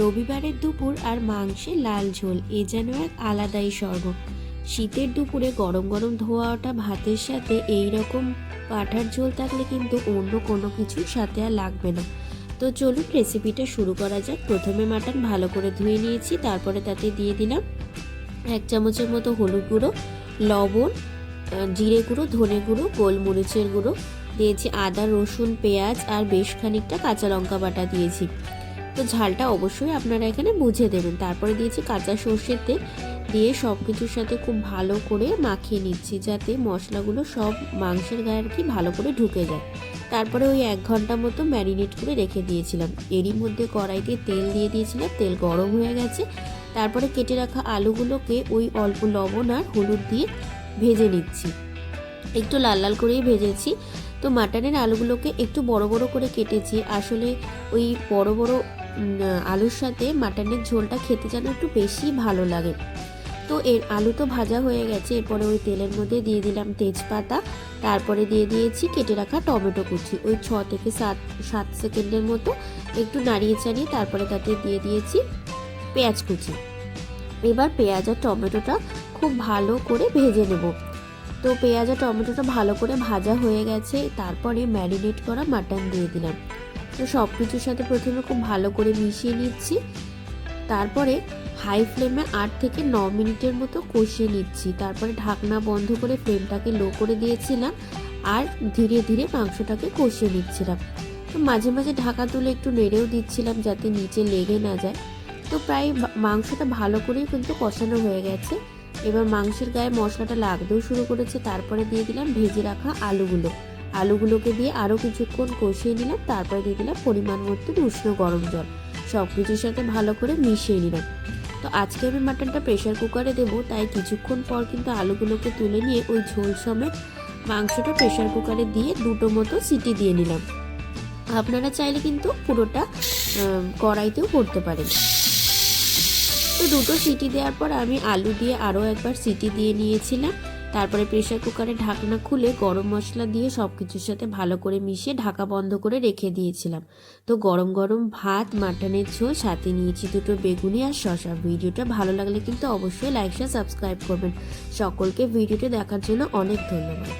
রবিবারের দুপুর আর মাংসে লাল ঝোল, এ যেন এক আলাদাই স্বর্গ। শীতের দুপুরে গরম গরম ধোয়া ওঠা ভাতের সাথে এই রকম পাঠার ঝোল থাকলে কিন্তু অন্য কোনো কিছুর সাথে আর লাগবে না। তো চলুন রেসিপিটা শুরু করা যাক। প্রথমে মাটন ভালো করে ধুয়ে নিয়েছি, তারপরে তাতে দিয়ে দিলাম এক চামচের মতো হলুদ গুঁড়ো, লবণ জিরে গুঁড়ো, ধনে গুঁড়ো, গোলমরিচের গুঁড়ো, দিয়েছি আদা, রসুন, পেঁয়াজ আর বেশ খানিকটা কাঁচা লঙ্কা বাটা দিয়েছি। তো ঝালটা অবশ্যই আপনারা এখানে বুঝে দেবেন। তারপরে দিয়েছি কাঁচা সর্ষের তেল। দিয়ে সব কিছুর সাথে খুব ভালো করে মাখিয়ে নিচ্ছি যাতে মশলাগুলো সব মাংসের গায়ে আর কি ভালো করে ঢুকে যায়। তারপরে ওই এক ঘণ্টা মতো ম্যারিনেট করে রেখে দিয়েছিলাম। এরই মধ্যে কড়াইতে তেল দিয়ে দিয়েছিলাম। তেল গরম হয়ে গেছে। তারপরে কেটে রাখা আলুগুলোকে ওই অল্প লবণ আর হলুদ দিয়ে ভেজে নিচ্ছি। একটু লাল লাল করেই ভেজেছি। তো মাটনের আলুগুলোকে একটু বড় বড় করে কেটেছি। আসলে ওই বড় বড় আলুর সাথে মাটনের ঝোলটা খেতে যেন একটু বেশি ভালো লাগে। তো এর আলু তো ভাজা হয়ে গেছে, এরপরে ওই তেলের মধ্যে দিয়ে দিলাম তেজপাতা, তারপরে দিয়ে দিয়েছি কেটে রাখা টমেটো কুচি। ওই ছ থেকে সাত সাত সেকেন্ডের মতো একটু নাড়িয়ে চাড়িয়ে তারপরে তাতে দিয়ে দিয়েছি পেঁয়াজ কুচি। এবার পেঁয়াজ আর টমেটোটা খুব ভালো করে ভেজে নেব। তো পেঁয়াজ আর টমেটোটা ভালো করে ভাজা হয়ে গেছে, তারপরে ম্যারিনেট করা মাটন দিয়ে দিলাম। তো সব কিছুর সাথে প্রথমে খুব ভালো করে মিশিয়ে নিচ্ছি। তারপরে হাই ফ্লেমে আট থেকে ন মিনিটের মতো কষিয়ে নিচ্ছি। তারপরে ঢাকনা বন্ধ করে ফ্লেমটাকে লো করে দিয়েছিলাম আর ধীরে ধীরে মাংসটাকে কষিয়ে নিচ্ছিলাম। তো মাঝে মাঝে ঢাকা তুলে একটু নেড়েও দিচ্ছিলাম যাতে নিচে লেগে না যায়। তো প্রায় মাংসটা ভালো করেই কিন্তু কষানো হয়ে গেছে। এবার মাংসের গায়ে মশলাটা লাগতেও শুরু করেছে। তারপরে দিয়ে দিলাম ভেজে রাখা আলুগুলো। আলুগুলোকে দিয়ে আরও কিছুক্ষণ কষিয়ে নিলাম, তারপরে দিয়ে দিলাম পরিমাণ মতো উষ্ণ গরম জল। সব কিছুর সাথে ভালো করে মিশিয়ে নিলাম। তো আজকে আমি মাটনটা প্রেশার কুকারে দেবো, তাই কিছুক্ষণ পর কিন্তু আলুগুলোকে তুলে নিয়ে ওই ঝোল সমেত মাংসটা প্রেশার কুকারে দিয়ে দুটো মতো সিটি দিয়ে নিলাম। আপনারা চাইলে কিন্তু পুরোটা কড়াইতেও করতে পারেন। তো দুটো সিটি দেওয়ার পর আমি আলু দিয়ে আরও একবার সিটি দিয়ে নিয়েছিলাম। তারপরে প্রেশার কুকারে ঢাকনা খুলে গরম মশলা দিয়ে সব কিছুর সাথে ভালো করে মিশিয়ে ঢাকা বন্ধ করে রেখে দিয়েছিলাম। তো গরম গরম ভাত, মাটনের ছো সাথে নিয়েছি দুটো বেগুনি আর শশা ভিডিওটা ভালো লাগলে কিন্তু অবশ্যই লাইক শেয়ার সাবস্ক্রাইব করবেন। সকলকে ভিডিওটা দেখার জন্য অনেক ধন্যবাদ।